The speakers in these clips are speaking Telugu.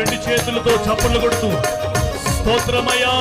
రెండు చేతులతో చప్పట్లు కొడుతూ స్తోత్రమయా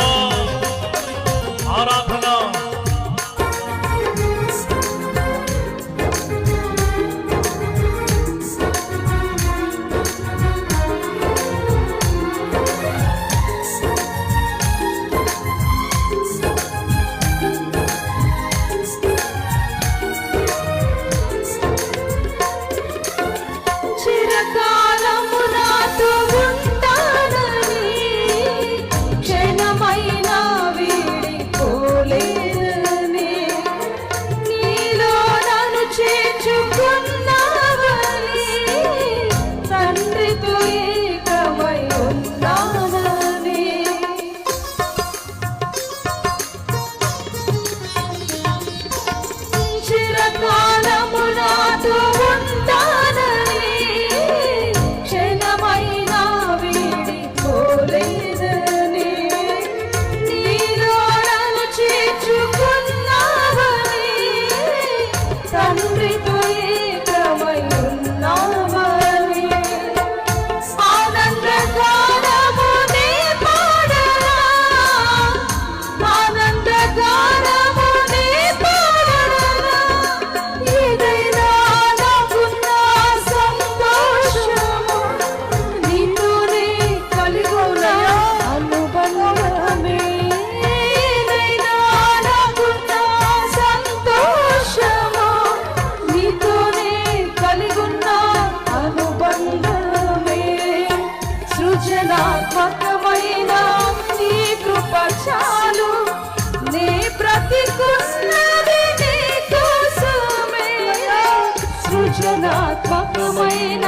సృజనాత్మకమైన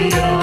You.